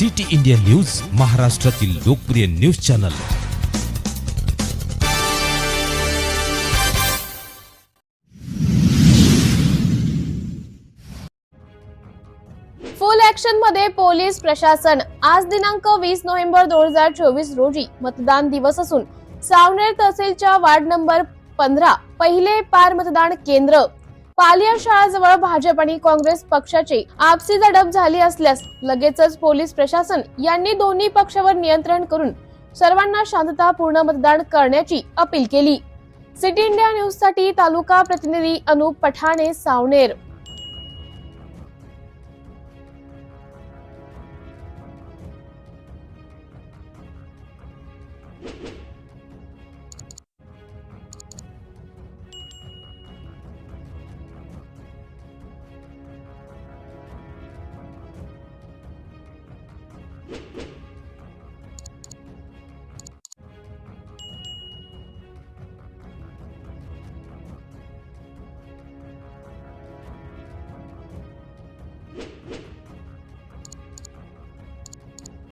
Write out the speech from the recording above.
City India news महाराष्ट्रातील लोकप्रिय news channel. Full ऍक्शनमध्ये पोलीस प्रशासन. आज दिनांक वीस नोव्हेंबर दोन हजार चोवीस रोजी मतदान दिवस असून सावनेर तहसीलच्या वार्ड नंबर पंधरा पहिले पार मतदान केंद्र. पालिया शाळाजवळ भाजप आणि काँग्रेस पक्षाची आपसी झडप झाली असल्यास लगेचच पोलीस प्रशासन यांनी दोन्ही पक्षावर नियंत्रण करून सर्वांना शांततापूर्ण मतदान करण्याची अपील केली. सिटी इंडिया न्यूजसाठी तालुका प्रतिनिधी अनुप पठाणे सावनेर. you